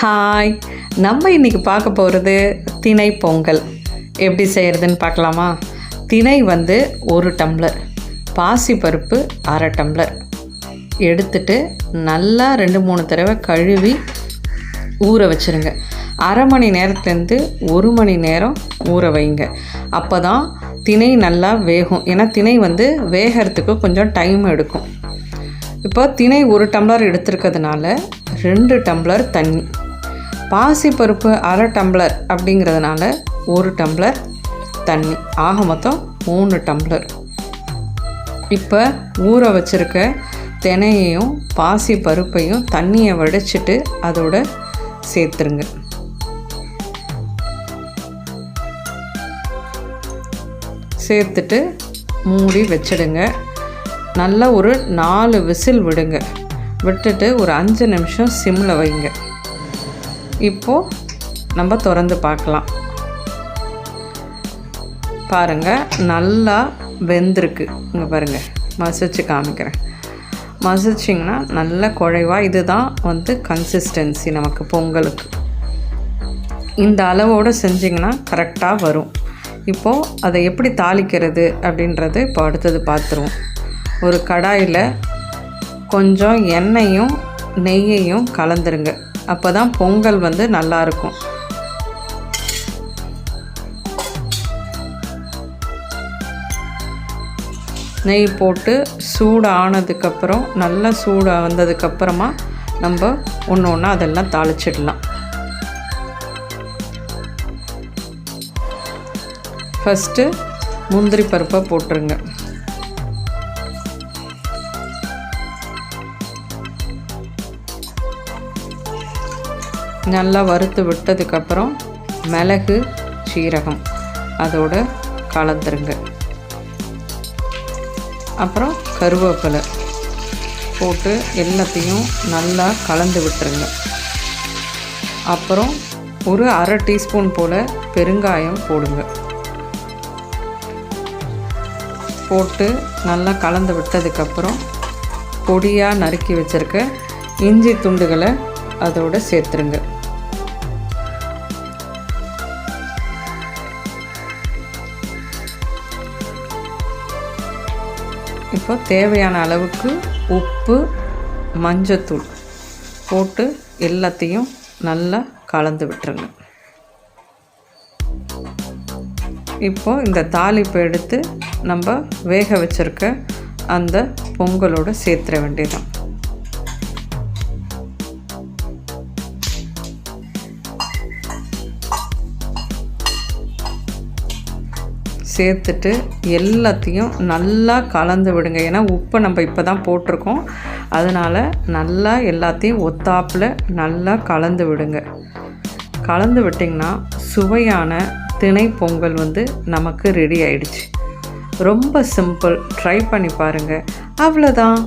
Hi. நம்ம இன்றைக்கி பார்க்க போகிறது திணை பொங்கல். எப்படி செய்கிறதுன்னு பார்க்கலாமா? திணை வந்து ஒரு டம்ளர் பாசிப்பருப்பு அரை டம்ளர். எடுத்துட்டு நல்லா ரெண்டு மூணு தடவை கழுவி ஊற வச்சுருங்க. அரை மணி நேரத்துலேருந்து ஒரு மணி நேரம் ஊற வைங்க. அப்போ தான் திணை நல்லா வேகும். ஏன்னா திணை வந்து வேகிறதுக்கு கொஞ்சம் டைம் எடுக்கும். இப்போ திணை ஒரு டம்ளர் எடுத்துருக்கிறதுனால ரெண்டு டம்ளர் தண்ணி. பாசிப்பருப்பு அரை டம்ளர் அப்படிங்கிறதுனால ஒரு டம்ளர் தண்ணி. ஆக மொத்தம் மூணு டம்ளர். இப்போ ஊற வச்சுருக்க தினையையும் பாசி பருப்பையும் தண்ணியை வடிச்சிட்டு அதோட சேர்த்துருங்க. சேர்த்துட்டு மூடி வச்சிடுங்க. நல்லா ஒரு நாலு விசில் விடுங்க. விட்டுட்டு ஒரு அஞ்சு நிமிஷம் சிம்மில் வைங்க. இப்போது நம்ம திறந்து பார்க்கலாம். பாருங்கள் நல்லா வெந்திருக்கு. இங்கே பாருங்கள் மசிச்சு காமிக்கிறேன். மசிச்சிங்கன்னா நல்ல குழைவாக இதுதான் வந்து கன்சிஸ்டன்சி நமக்கு பொங்கலுக்கு. இந்த அளவோடு செஞ்சிங்கன்னா கரெக்டாக வரும். இப்போது அதை எப்படி தாளிக்கிறது அப்படின்றது இப்போ அடுத்தது பார்த்துருவோம். ஒரு கடாயில் கொஞ்சம் எண்ணெயும் நெய்யையும் கலந்துருங்க. அப்போ தான் பொங்கல் வந்து நல்லாயிருக்கும் நெய் போட்டு சூடு ஆனதுக்கப்புறம் நல்லா சூடு வந்ததுக்கப்புறமா நம்ம ஒன்று ஒன்றா அதெல்லாம் தாளிச்சிடலாம். ஃபஸ்ட்டு முந்திரி பருப்பை போட்டுருங்க. நல்லா வறுத்து விட்டதுக்கப்புறம் மிளகு சீரகம் அதோட கலந்துருங்க. அப்புறம் கருவேப்பிலை போட்டு எல்லாத்தையும் நல்லா கலந்து விட்டுருங்க. அப்புறம் ஒரு அரை டீஸ்பூன் போல் பெருங்காயம் போடுங்க. போட்டு நல்லா கலந்து விட்டதுக்கப்புறம் பொடியாக நறுக்கி வச்சுருக்க இஞ்சி துண்டுகளை அதோடு சேர்த்துருங்க. இப்போ தேவையான அளவுக்கு உப்பு மஞ்சத்தூள் போட்டு எல்லாத்தையும் நல்லா கலந்து விட்டுருங்க. இப்போ இந்த தாளிப்பை எடுத்து நம்ம வேக வச்சுருக்க அந்த பொங்கலோடு சேர்த்துற வேண்டியதான் சேர்த்துட்டு எல்லாத்தையும் நல்லா கலந்து விடுங்க. ஏன்னா உப்பை நம்ம இப்போ தான் போட்டிருக்கோம். அதனால் நல்லா எல்லாத்தையும் ஒத்தாப்பில் நல்லா கலந்து விடுங்க. கலந்து விட்டிங்கன்னா சுவையான திணை பொங்கல் வந்து நமக்கு ரெடி ஆயிடுச்சு. ரொம்ப சிம்பிள் ட்ரை பண்ணி பாருங்கள் அவ்வளோதான்